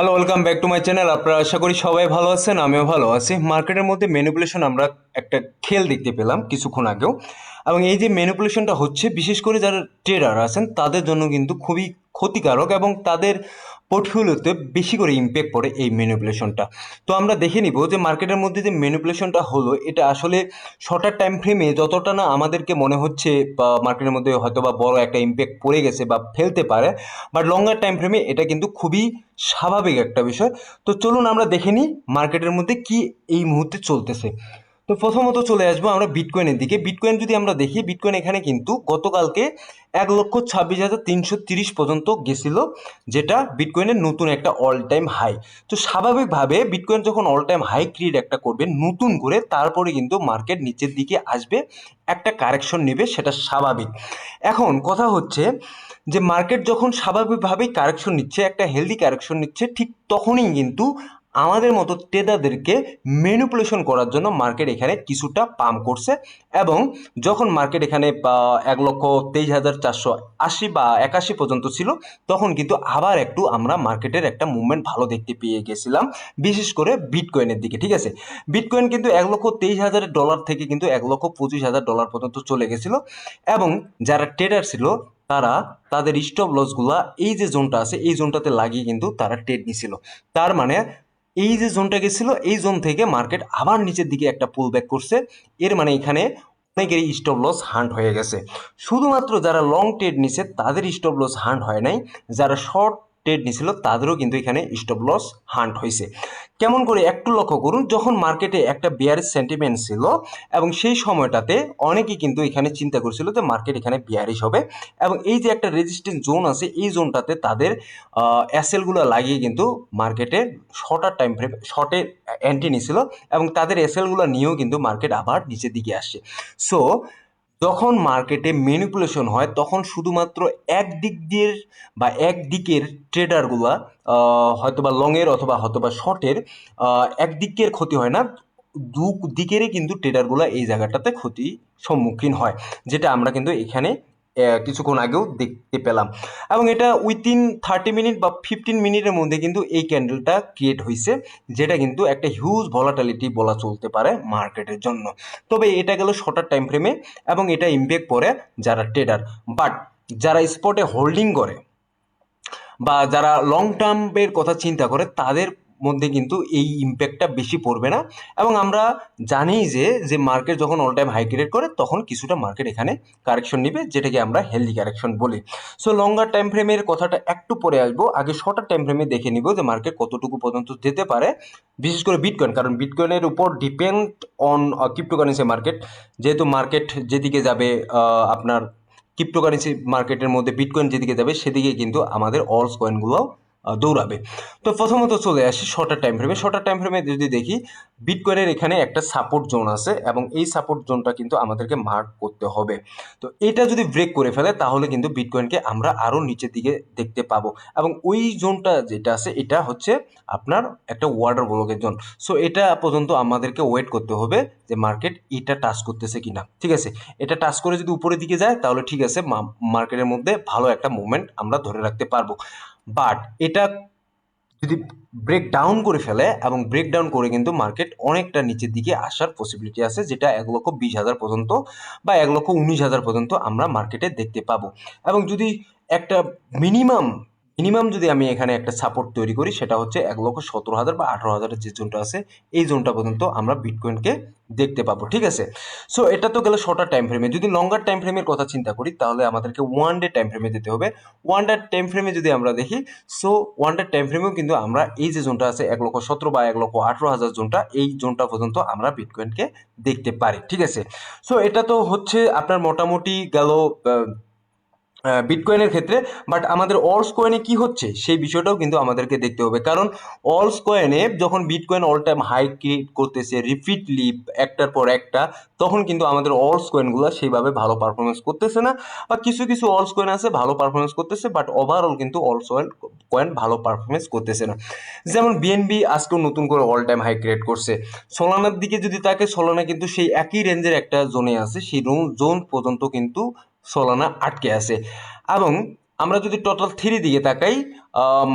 Hello welcome back to my channel আপনারা আশা করি সবাই ভালো আছেন, আমিও ভালো আছি। মার্কেটের মধ্যে ম্যানিপুলেশন আমরা একটা খেল দেখতে পেলাম কিছুক্ষণ আগেও। এবং এই যে ম্যানিপুলেশনটা হচ্ছে, বিশেষ করে যারা ট্রেডার আছেন, তাদের জন্য কিন্তু খুবই ক্ষতিকারক এবং তাদের পোর্টফোলিওতে বেশি করে ইম্প্যাক্ট পড়ে এই ম্যানিপুলেশনটা তো আমরা দেখে নিব যে মার্কেটের মধ্যে যে ম্যানিপুলেশনটা হলো, এটা আসলে শর্টার টাইম ফ্রেমে যতটা না আমাদেরকে মনে হচ্ছে, বা মার্কেটের মধ্যে হয়তো বা বড় একটা ইম্প্যাক্ট পড়ে গেছে বা ফেলতে পারে বাট লঙ্গার টাইম ফ্রেমে এটা কিন্তু খুবই স্বাভাবিক একটা বিষয়। তো চলুন আমরা দেখে নিই মার্কেটের মধ্যে কি এই মুহূর্তে চলতেছে। তো প্রথমত চলে আসব আমরা বিটকয়েনের দিকে। বিটকয়েন যদি আমরা দেখি বিটকয়েন এখানে কিন্তু গতকালকে এক লক্ষ ছাব্বিশ হাজার তিনশো তিরিশ পর্যন্ত গেছিল, যেটা বিটকয়েনের নতুন একটা অল টাইম হাই তো স্বাভাবিকভাবে বিটকয়েন যখন অল টাইম হাই ক্রিয়েট একটা করবে, নতুন করে তারপরে কিন্তু মার্কেট নিচের দিকে আসবে, একটা কারেকশন নেবে, সেটা স্বাভাবিক। এখন কথা হচ্ছে যে মার্কেট যখন স্বাভাবিকভাবেই কারেকশন নিচ্ছে, একটা হেলদি কারেকশন নিচ্ছে, ঠিক তখনই কিন্তু আমাদের মতো ট্রেডারদেরকে ম্যানিপুলেশন করার জন্য মার্কেট এখানে কিছুটা পাম করছে এবং যখন মার্কেট এখানে এক লক্ষ তেইশ হাজার চারশো আশি বা একাশি পর্যন্ত ছিল, তখন কিন্তু আবার একটু আমরা মার্কেটের একটা মুভমেন্ট ভালো দেখতে পেয়ে গেছিলাম, বিশেষ করে বিটকয়েনের দিকে, ঠিক আছে? বিটকয়েন কিন্তু এক লক্ষ তেইশ হাজার ডলার থেকে কিন্তু এক লক্ষ পঁচিশ হাজার ডলার পর্যন্ত চলে গেছিল এবং যারা ট্রেডার ছিল, তারা তাদের স্টপ লসগুলা এই যে জোনটা আছে, এই জোনটাতে লাগিয়ে কিন্তু তারা ট্রেড নিছিল। তার মানে এই যে জোনটা গেছিল, এই জোন থেকে মার্কেট আবার নিচের দিকে একটা পুল ব্যাক করছে। এর মানে এখানে অনেকেরই স্টপ লস হান্ট হয়ে গেছে। শুধুমাত্র যারা লং ট্রেড নিছে, তাদের স্টপ লস হান্ট হয় নাই। যারা শর্ট ট্রেড নিছিল, তাদেরও কিন্তু এখানে স্টপ লস হান্ট হয়েছে কেমন করে একটু লক্ষ্য করুন, যখন মার্কেটে একটা বিয়ারের সেন্টিমেন্ট ছিল এবং সেই সময়টাতে অনেকেই কিন্তু এখানে চিন্তা করছিল যে মার্কেট এখানে বিয়ারিশ হবে এবং এই যে একটা রেজিস্ট্যান্স জোন আছে, এই জোনটাতে তাদের অ্যাসেলগুলো লাগিয়ে কিন্তু মার্কেটে শর্টার টাইম ফ্রেম শর্টে এন্ট্রি নিছিল এবং তাদের এসএলগুলো নিয়েও কিন্তু মার্কেট আবার নিচের দিকে আসছে। সো যখন মার্কেটে ম্যানিপুলেশন হয়, তখন শুধুমাত্র এক দিক দিয়ে বা এক দিকের ট্রেডারগুলা হয়তো বা লংয়ের অথবা হয়তো বা শর্টের এক দিকের ক্ষতি হয় না দু দিকেরই কিন্তু ট্রেডারগুলো এই জায়গাটাতে ক্ষতি সম্মুখীন হয়, যেটা আমরা কিন্তু এখানে কিছুক্ষণ আগেও দেখতে পেলাম। এবং এটা উইথিন থার্টি মিনিট বা ফিফটিন মিনিটের মধ্যে কিন্তু এই ক্যান্ডেলটা ক্রিয়েট হয়েছে যেটা কিন্তু একটা হিউজ ভলাটালিটি বলা চলতে পারে মার্কেটের জন্য। তবে এটা গেল শর্টার টাইম ফ্রেমে এবং এটা ইম্প্যাক্ট পড়ে যারা ট্রেডার বাট যারা স্পটে হোল্ডিং করে বা যারা লং টার্মের কথা চিন্তা করে, তাদের মধ্যে কিন্তু এই ইম্প্যাক্টটা বেশি পড়বে না। এবং আমরা জানি যে যে মার্কেট যখন অল টাইম হাই ক্রিয়েট করে তখন কিছুটা মার্কেট এখানে কারেকশন নেবে যেটাকে আমরা হেলদি কারেকশন বলি। সো লঙ্গার টাইম ফ্রেমের কথাটা একটু পরে আসব। আগে শর্টার টাইম ফ্রেমে দেখে নিব যে মার্কেট কতটুকু পর্যন্ত যেতে পারে বিশেষ করে বিটকয়েন কারণ বিটকয়েনের উপর ডিপেন্ড অন ক্রিপ্টোকারেন্সি মার্কেট যেহেতু মার্কেট যেদিকে যাবে আহ, আপনার ক্রিপ্টোকারেন্সি মার্কেটের মধ্যে বিটকয়েন যেদিকে যাবে সেদিকে কিন্তু আমাদের অলস কয়েনগুলো দৌড়াবে। তো প্রথমত চলে আসি শর্টার টাইম ফ্রেমে শর্টার টাইম ফ্রেমে যদি দেখি বিটকয়েনের এখানে একটা সাপোর্ট জোন আছে এবং এই সাপোর্ট জোনটা কিন্তু আমাদেরকে মার্ক করতে হবে। তো এটা যদি ব্রেক করে ফেলে, তাহলে কিন্তু বিটকয়েনকে আমরা আরও নিচের দিকে দেখতে পাবো। এবং ওই জোনটা যেটা আছে, এটা হচ্ছে আপনার একটা ওয়াটার ব্লকের জোন সো এটা পর্যন্ত আমাদেরকে ওয়েট করতে হবে যে মার্কেট এটা টাচ করতেছে কিনা। ঠিক আছে? এটা টাচ করে যদি উপরের দিকে যায়, তাহলে ঠিক আছে মার্কেটের মধ্যে ভালো একটা মুভমেন্ট আমরা ধরে রাখতে পারব। বাট এটা যদি ব্রেক ডাউন করে ফেলে এবং ব্রেক ডাউন করে কিন্তু মার্কেট অনেকটা নিচের দিকে আসার পসিবিলিটি আছে, যেটা এক লক্ষ বিশ হাজার পর্যন্ত বা এক লক্ষ উনিশ হাজার পর্যন্ত আমরা মার্কেটে দেখতে পাবো। এবং যদি একটা মিনিমাম মিনিমাম যদি আমি এখানে একটা সাপোর্ট তৈরি করি, সেটা হচ্ছে এক লক্ষ সতেরো হাজার বা আঠারো হাজারের যে জোনটা আছে, এই জোনটা পর্যন্ত আমরা বিটকয়েনকে দেখতে পাবো, ঠিক আছে? সো এটা তো গেলে শর্টার টাইম ফ্রেমে যদি লঙ্গার টাইম ফ্রেমের কথা চিন্তা করি, তাহলে আমাদেরকে ওয়ান ডে টাইম ফ্রেমে যেতে হবে। ওয়ান ডে টাইম ফ্রেমে যদি আমরা দেখি সো ওয়ান ডে টাইম ফ্রেমেও কিন্তু আমরা এই যে জোনটা আছে, এক লক্ষ সতেরো বা এক লক্ষ আঠেরো হাজার জোনটা, এই জোনটা পর্যন্ত আমরা বিটকয়েনকে দেখতে পারি, ঠিক আছে? সো এটা তো হচ্ছে আপনার মোটামুটি গেল বিটকয়েনের ক্ষেত্রে বাট আমাদের অলস কয়েনে কি হচ্ছে, সেই বিষয়টাও কিন্তু আমাদেরকে দেখতে হবে। কারণ অলস কয়েনে যখন bitcoin all time high create করতেছে রিপিটলি একটার পর একটা, তখন কিন্তু আমাদের অলস কয়েনগুলো সেইভাবে ভালো পারফরমেন্স করতেছে না। বা কিছু কিছু অলস কয়েন আছে ভালো পারফরমেন্স করতেছে বাট ওভারঅল কিন্তু অলস কয়েন ভালো পারফরমেন্স করতেছে না। যেমন বিএনবি আজকেও নতুন করে অল টাইম হাই ক্রিয়েট করছে। সোলানার দিকে যদি তাকে সোলানা কিন্তু সেই একই রেঞ্জের একটা জোনে আছে, সেই জোন পর্যন্ত কিন্তু সোলানা আটকে আছে। এবং আমরা যদি টোটাল থ্রি দিকে তাকাই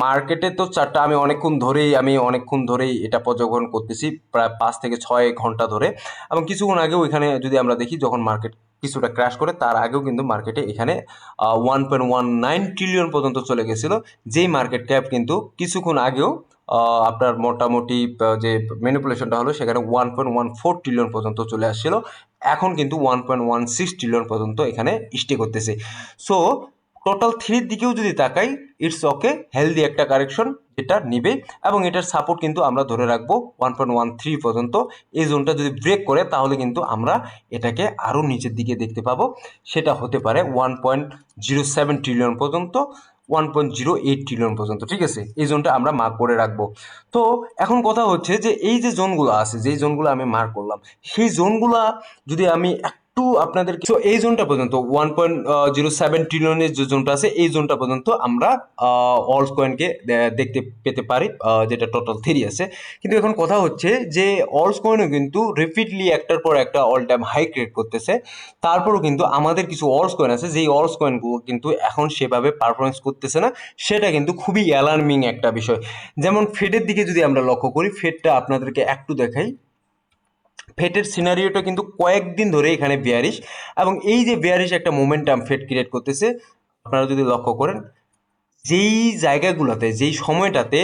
মার্কেটে তো চারটা, আমি অনেকক্ষণ ধরেই, আমি অনেকক্ষণ ধরেই এটা পর্যবেক্ষণ করতেছি, প্রায় পাঁচ থেকে ছয় ঘণ্টা ধরে। এবং কিছুক্ষণ আগেও এখানে যদি আমরা দেখি, যখন মার্কেট কিছুটা ক্র্যাশ করে, তার আগেও কিন্তু মার্কেটে এখানে one point one nine trillion পর্যন্ত চলে গেছিল। যেই মার্কেট ক্যাপ কিন্তু কিছুক্ষণ আগেও আপনার মোটামুটি যে ম্যানিপুলেশনটা হলো সেখানে one point one four trillion পর্যন্ত চলে আসছিল। এখন কিন্তু one point one six trillion পর্যন্ত এখানে স্টে করতেছে। সো টোটাল থ্রির দিকেও যদি তাকাই ইটস ওকে হেলদি একটা কারেকশন এটা নিবে। এবং এটার সাপোর্ট কিন্তু আমরা ধরে রাখব ওয়ান পয়েন্ট ওয়ান থ্রি পর্যন্ত। এই জোনটা যদি ব্রেক করে, তাহলে কিন্তু আমরা এটাকে আরও নিচের দিকে দেখতে পাবো। সেটা হতে পারে one point zero seven trillion পর্যন্ত। One point zero eight trillion পর্যন্ত, ঠিক আছে? এই জোনটা আমরা মার্ক করে রাখব। তো এখন কথা হচ্ছে যে, এই যে জোনগুলো আছে, যেই জোনগুলো আমি মার্ক করলাম, সেই জোনগুলা যদি আমি একটু আপনাদের তো এই জোনটা পর্যন্ত ওয়ান পয়েন্ট জিরো সেভেন ট্রিলিয়নের যে জোনটা আছে, এই জোনটা পর্যন্ত আমরা অল্স কয়েনকে দেখতে পেতে পারি যেটা টোটাল থ্রি আছে। কিন্তু এখন কথা হচ্ছে যে অলস কয়েনও কিন্তু রিপিটলি একটার পর একটা অল টাইম হাই ক্রিয়েট করতেছে। তারপরও কিন্তু আমাদের কিছু অলস কয়েন আছে, যেই অলস কয়েনগুলো কিন্তু এখন সেভাবে পারফরমেন্স করতেছে না। সেটা কিন্তু খুবই অ্যালার্মিং একটা বিষয়। যেমন ফেডের দিকে যদি আমরা লক্ষ্য করি ফেডটা আপনাদেরকে একটু দেখাই। ফেটের সিনারিওটা কিন্তু কয়েকদিন ধরে এখানে বেয়ারিশ এবং এই যে বেয়ারিশ একটা মোমেন্টাম ফেট ক্রিয়েট করতেছে, আপনারা যদি লক্ষ্য করেন, যেই জায়গাগুলোতে, যেই সময়টাতে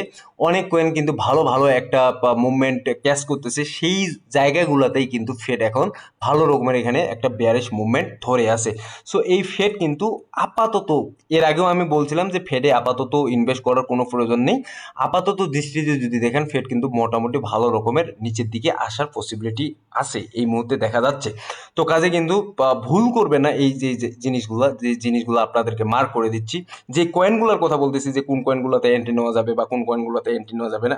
অনেক কয়েন কিন্তু ভালো ভালো একটা মুভমেন্ট ক্যাচ করতেছে। সেই জায়গাগুলোতেই কিন্তু ফেড এখন ভালো রকমের এখানে একটা বিয়ারিশ মুভমেন্ট ধরে আছে। সো এই ফেড কিন্তু আপাতত, এর আগেও আমি বলছিলাম যে ফেডে আপাতত ইনভেস্ট করার কোনো প্রয়োজন নেই। আপাতত দৃষ্টিতে যদি দেখেন ফেড কিন্তু মোটামুটি ভালো রকমের নিচের দিকে আসার পসিবিলিটি আছে। এই মুহূর্তে দেখা যাচ্ছে। তো কাজে কিন্তু ভুল করবে না এই যে যে জিনিসগুলো যে জিনিসগুলো আপনাদেরকে মার্ক করে দিচ্ছি। যে কয়েনগুলোর কথা বলতেছি, যে কোন কয়েনগুলোতে এন্ট্রি নেওয়া যাবে বা কোন কয়েনগুলোতে এন্ট্রি নেওয়া যাবে না।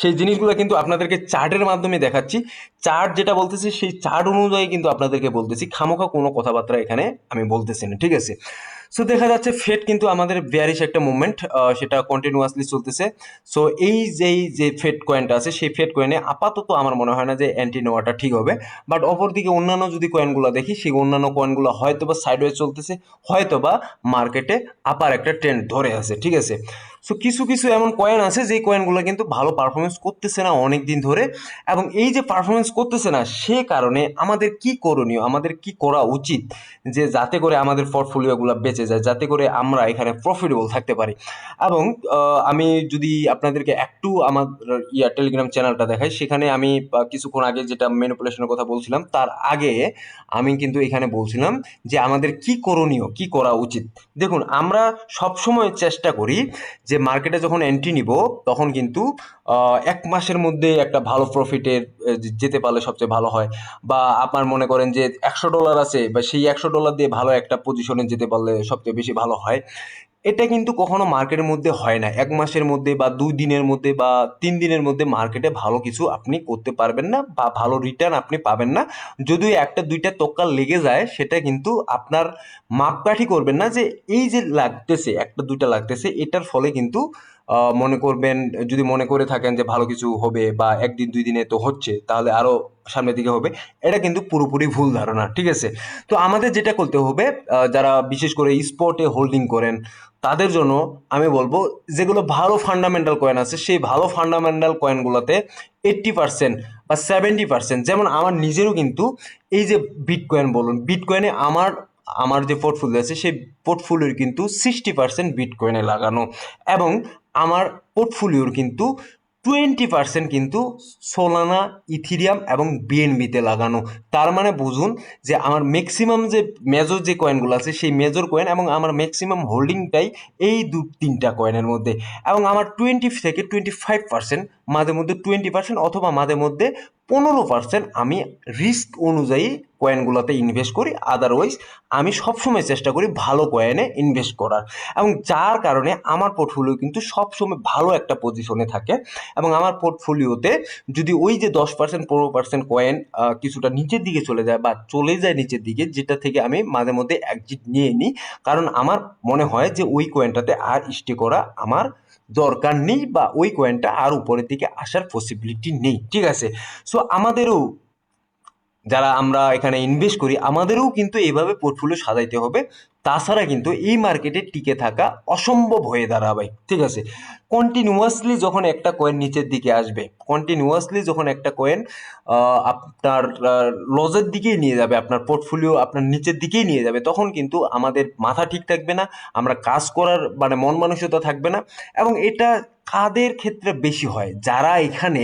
সেই জিনিসগুলো কিন্তু আপনাদেরকে চার্টের মাধ্যমে দেখাচ্ছি। চার্ট যেটা বলতেছি, সেই চার্ট অনুযায়ী কিন্তু আপনাদেরকে বলতেছি। খামোখা কোনো কথাবার্তা এখানে আমি বলতেছি না, ঠিক আছে? সো দেখা যাচ্ছে ফেড কিন্তু আমাদের বিয়ারিশ একটা মুভমেন্ট সেটা কন্টিনিউয়াসলি চলতেছে। সো এই যেই, যে ফেড কয়েনটা আছে, সেই ফেড কয়েনে আপাতত আমার মনে হয় না যে অ্যান্টি নেওয়াটা ঠিক হবে। বাট অপরদিকে অন্যান্য যদি কয়েনগুলো দেখি, সেই অন্যান্য কয়েনগুলো হয়তো বা সাইডওয়ে চলতেছে হয়তো বা মার্কেটে আপার একটা ট্রেন্ড ধরে আছে, ঠিক আছে? সো কিছু কিছু এমন কয়েন আছে যেই কয়েনগুলো কিন্তু ভালো পারফরমেন্স করতেছে না অনেক দিন ধরে এবং এই যে পারফরমেন্স করতেছে না, সে কারণে আমাদের কি করণীয়, আমাদের কি করা উচিত যে যাতে করে আমাদের পোর্টফোলিওগুলো বেঁচে যায়, যাতে করে আমরা এখানে প্রফিটেবল থাকতে পারি? এবং আমি যদি আপনাদেরকে একটু আমার ইয়া টেলিগ্রাম চ্যানেলটা দেখাই, সেখানে আমি কিছুক্ষণ আগে যেটা ম্যানিপুলেশনের কথা বলছিলাম, তার আগে আমি কিন্তু এখানে বলছিলাম যে আমাদের কি করণীয়, কি করা উচিত? দেখুন, আমরা সবসময় চেষ্টা করি যে মার্কেটে যখন এন্ট্রি নিব, তখন কিন্তু এক মাসের মধ্যে একটা ভালো প্রফিটের যেতে পারলে সবচেয়ে ভালো হয়। বা আপনার মনে করেন যে, একশো ডলার আছে, বা সেই একশো ডলার দিয়ে ভালো একটা পজিশনে যেতে পারলে সবচেয়ে বেশি ভালো হয়। এটা কিন্তু কখনো মার্কেটের মধ্যে হয় না। এক মাসের মধ্যে বা দুই দিনের মধ্যে বা তিন দিনের মধ্যে মার্কেটে ভালো কিছু আপনি করতে পারবেন না বা ভালো রিটার্ন আপনি পাবেন না। যদিও একটা দুইটা তক্কা লেগে যায়, সেটা কিন্তু আপনার মাপকাঠি করবেন না যে এই যে লাগতেছে, একটা দুইটা লাগতেছে, এটার ফলে কিন্তু মনে করবেন, যদি মনে করে থাকেন যে ভালো কিছু হবে বা একদিন, দুই দিনে তো হচ্ছে, তাহলে আরও সামনের দিকে হবে। এটা কিন্তু পুরোপুরি ভুল ধারণা, ঠিক আছে? তো আমাদের যেটা করতে হবে যারা বিশেষ করে স্পটে হোল্ডিং করেন, তাদের জন্য আমি বলব, যেগুলো ভালো ফান্ডামেন্টাল কয়েন আছে, সেই ভালো ফান্ডামেন্টাল কয়েনগুলোতে এইট্টি পার্সেন্ট বা সেভেন্টি পার্সেন্ট যেমন আমার নিজেরও কিন্তু এই যে বিটকয়েন বলুন বিটকয়েনে আমার আমার যে পোর্টফোলিও আছে, সেই পোর্টফোলিওর কিন্তু সিক্সটি পার্সেন্ট বিটকয়েনে লাগানো। এবং আমার পোর্টফোলিওর কিন্তু টোয়েন্টি পার্সেন্ট কিন্তু সোলানা ইথিরিয়াম এবং বিএনবিতে লাগানো। তার মানে বুঝুন যে আমার ম্যাক্সিমাম যে মেজর যে কয়েনগুলো আছে, সেই মেজর কয়েন এবং আমার ম্যাক্সিমাম হোল্ডিংটাই এই দু, তিনটা কয়েনের মধ্যে। এবং আমার টোয়েন্টি থেকে টোয়েন্টি ফাইভ পার্সেন্ট মাঝে মধ্যে টোয়েন্টি পার্সেন্ট অথবা মাঝে মধ্যে পনেরো পার্সেন্ট আমি রিস্ক অনুযায়ী কয়েনগুলোতে ইনভেস্ট করি আদারওয়াইজ আমি সবসময় চেষ্টা করি ভালো কয়েনে ইনভেস্ট করার। এবং যার কারণে আমার পোর্টফোলিও কিন্তু সবসময় ভালো একটা পজিশনে থাকে। এবং আমার পোর্টফোলিওতে যদি ওই যে দশ পার্সেন্ট পনেরো পার্সেন্ট কয়েন কিছুটা নিচের দিকে চলে যায় বা চলে যায় নিচের দিকে, যেটা থেকে আমি মাঝে মধ্যে একজিট নিয়ে নিই। কারণ আমার মনে হয় যে ওই কয়েনটাতে আর স্টে করা আমার দরকার নেই বা ওই কয়েনটা আর উপরের দিকে আসার পসিবিলিটি নেই, ঠিক আছে? সো আমাদেরও যারা আমরা এখানে ইনভেস্ট করি, আমাদেরও কিন্তু এভাবে পোর্টফোলিও সাজাইতে হবে। তাছাড়া কিন্তু এই মার্কেটে টিকে থাকা অসম্ভব হয়ে দাঁড়াবে ঠিক আছে? কন্টিনিউয়াসলি যখন একটা কয়েন নিচের দিকে আসবে কন্টিনিউয়াসলি যখন একটা কয়েন আপনার লজের দিকেই নিয়ে যাবে, আপনার পোর্টফোলিও আপনার নিচের দিকেই নিয়ে যাবে, তখন কিন্তু আমাদের মাথা ঠিক থাকবে না, আমরা কাজ করার মানে মন মানসিকতা থাকবে না, এবং এটা কাদের ক্ষেত্রে বেশি হয়? যারা এখানে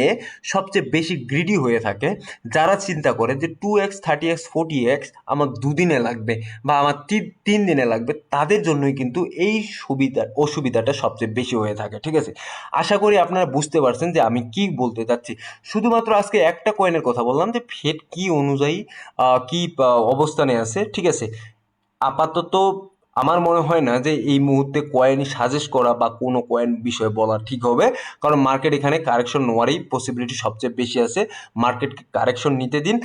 সবচেয়ে বেশি গ্রিডি হয়ে থাকে, যারা চিন্তা করে যে two X thirty X forty X আমার দুদিনে লাগবে, বা আমার তিন তিন দিনে লাগবে, তাদের জন্যই কিন্তু এই সুবিধা, অসুবিধাটা সবচেয়ে বেশি হয়ে থাকে, ঠিক আছে? আশা করি আপনারা বুঝতে পারছেন যে আমি কি বলতে চাচ্ছি। শুধুমাত্র আজকে একটা কয়েনের কথা বললাম যে ফেড কি অনুযায়ী কি অবস্থানে আছে, ঠিক আছে? আপাতত আমার মনে হয় না যে এই মুহূর্তে কয়েন সাজেস্ট করা বা কোনো কয়েন বিষয়ে বলা ঠিক হবে। কারণ মার্কেট এখানে কারেকশন নেওয়ারই পসিবিলিটি সবচেয়ে বেশি আছে। মার্কেটকে কারেকশন নিতে দিন।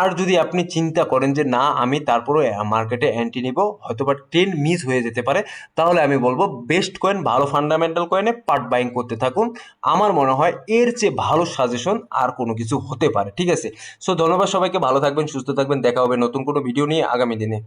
আর যদি আপনি চিন্তা করেন যে না, আমি তারপরে মার্কেটে অ্যান্টি নিব হয়তো বা ট্রেন মিস হয়ে যেতে পারে, তাহলে আমি বলব বেস্ট কয়েন ভালো ফান্ডামেন্টাল কয়েনে পার্ট বাইং করতে থাকুন। আমার মনে হয় এর চেয়ে ভালো সাজেশন আর কোনো কিছু হতে পারে, ঠিক আছে? সো ধন্যবাদ সবাইকে, ভালো থাকবেন, সুস্থ থাকবেন, দেখা হবে নতুন কোনো ভিডিও নিয়ে আগামী দিনে।